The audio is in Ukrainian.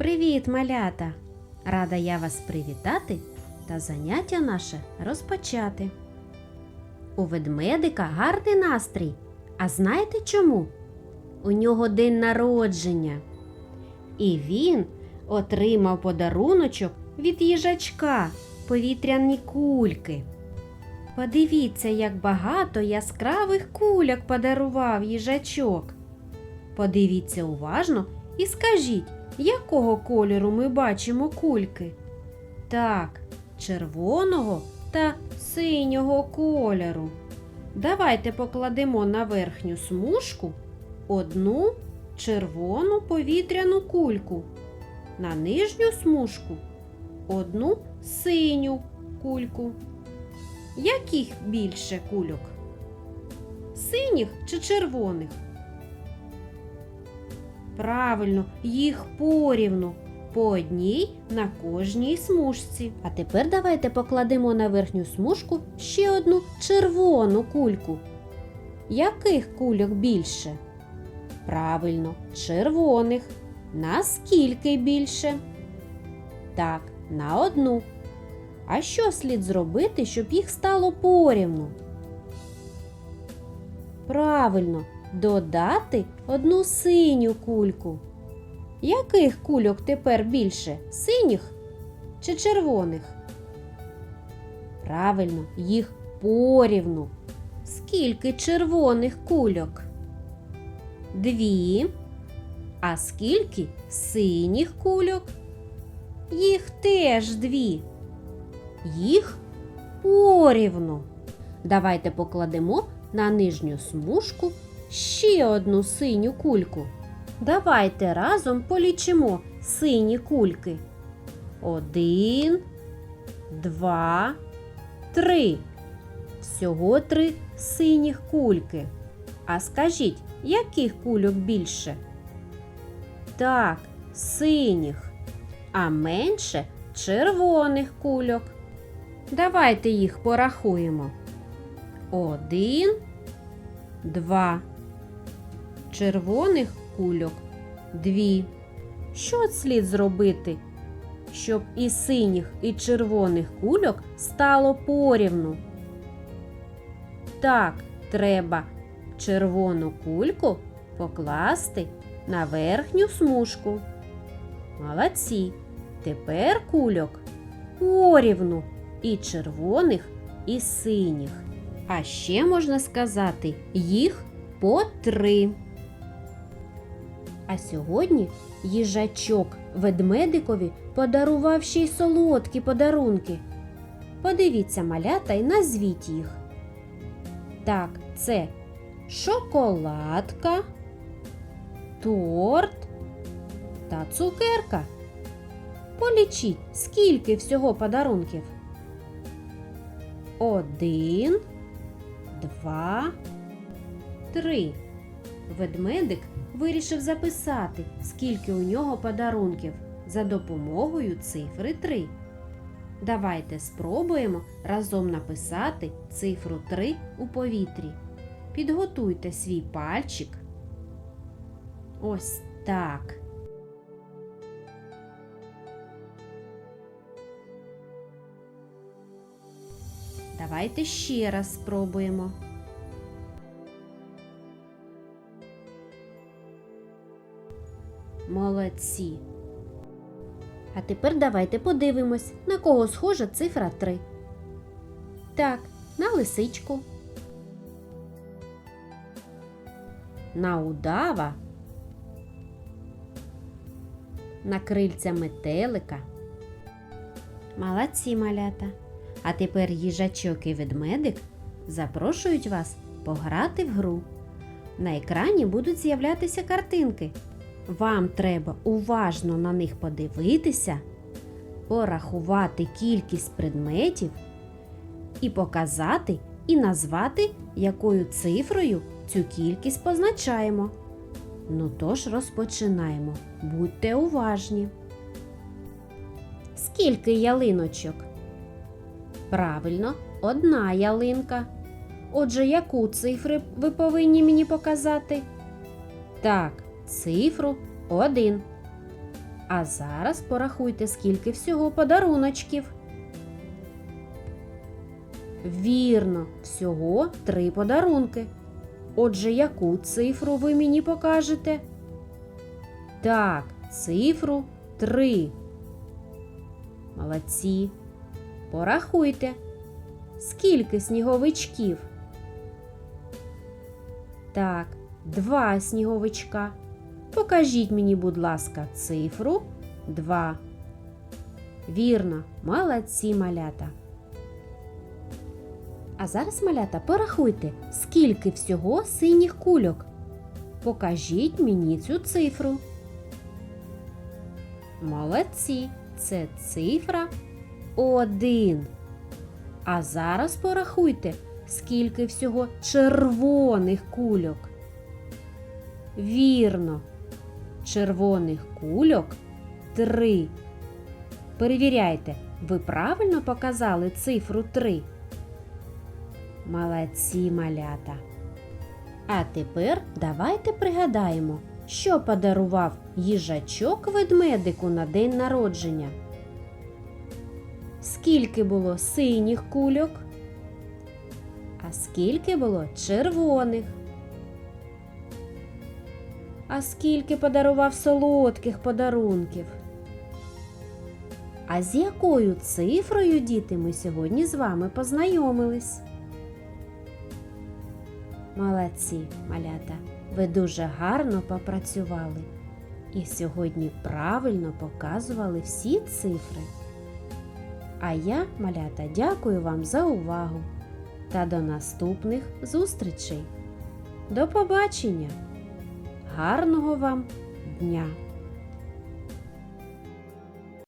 Привіт, малята! Рада я вас привітати та заняття наше розпочати. У ведмедика гарний настрій. А знаєте чому? У нього день народження. І він отримав подаруночок від їжачка повітряні кульки. Подивіться, як багато яскравих кульок подарував їжачок. Подивіться уважно і скажіть, якого кольору ми бачимо кульки? Так, червоного та синього кольору. Давайте покладемо на верхню смужку одну червону повітряну кульку, на нижню смужку одну синю кульку. Яких більше кульок? Синіх чи червоних? Правильно, їх порівну. По одній на кожній смужці. А тепер давайте покладемо на верхню смужку ще одну червону кульку. Яких кульок більше? Правильно, червоних. Наскільки більше? Так, на одну. А що слід зробити, щоб їх стало порівну? Правильно, додати одну синю кульку. Яких кульок тепер більше? Синіх чи червоних? Правильно, їх порівну. Скільки червоних кульок? Дві. А скільки синіх кульок? Їх теж дві. Їх порівну. Давайте покладемо на нижню смужку ще одну синю кульку. Давайте разом полічимо сині кульки. Один, два, три. Всього три синіх кульки. А скажіть, яких кульок більше? Так, синіх, а менше червоних кульок. Давайте їх порахуємо. Один, два. Червоних кульок дві. Що слід зробити, щоб і синіх, і червоних кульок стало порівну? Так, треба червону кульку покласти на верхню смужку. Молодці. Тепер кульок порівну і червоних, і синіх. А ще можна сказати, їх по три. А сьогодні їжачок ведмедикові подарував ще й солодкі подарунки. Подивіться малята і назвіть їх. Так, це шоколадка, торт та цукерка. Полічіть, скільки всього подарунків. Один, два, три. Ведмедик вирішив записати, скільки у нього подарунків за допомогою цифри 3. Давайте спробуємо разом написати цифру 3 у повітрі. Підготуйте свій пальчик. Ось так. Давайте ще раз спробуємо. Молодці. А тепер давайте подивимось, на кого схожа цифра 3. Так, на лисичку. На удава. На крильця метелика. Молодці малята. А тепер їжачок і ведмедик запрошують вас пограти в гру. На екрані будуть з'являтися картинки. Вам треба уважно на них подивитися, порахувати кількість предметів і показати і назвати, якою цифрою цю кількість позначаємо. Ну тож розпочинаємо. Будьте уважні. Скільки ялиночок? Правильно, одна ялинка. Отже, яку цифру ви повинні мені показати? Так, цифру 1. А зараз порахуйте, скільки всього подаруночків. Вірно, всього три подарунки. Отже, яку цифру ви мені покажете? Так, цифру 3. Молодці. Порахуйте. Скільки сніговичків? Так, два сніговичка. Покажіть мені, будь ласка, цифру 2. Вірно, молодці малята. А зараз, малята, порахуйте, скільки всього синіх кульок. Покажіть мені цю цифру. Молодці, це цифра 1. А зараз порахуйте, скільки всього червоних кульок. Вірно, червоних кульок 3. Перевіряйте, ви правильно показали цифру 3? Молодці малята. А тепер давайте пригадаємо, що подарував їжачок ведмедику на день народження. Скільки було синіх кульок? А скільки було червоних? А скільки подарував солодких подарунків? А з якою цифрою, діти, ми сьогодні з вами познайомились? Молодці, малята, ви дуже гарно попрацювали і сьогодні правильно показували всі цифри. А я, малята, дякую вам за увагу та до наступних зустрічей. До побачення! Гарного вам дня!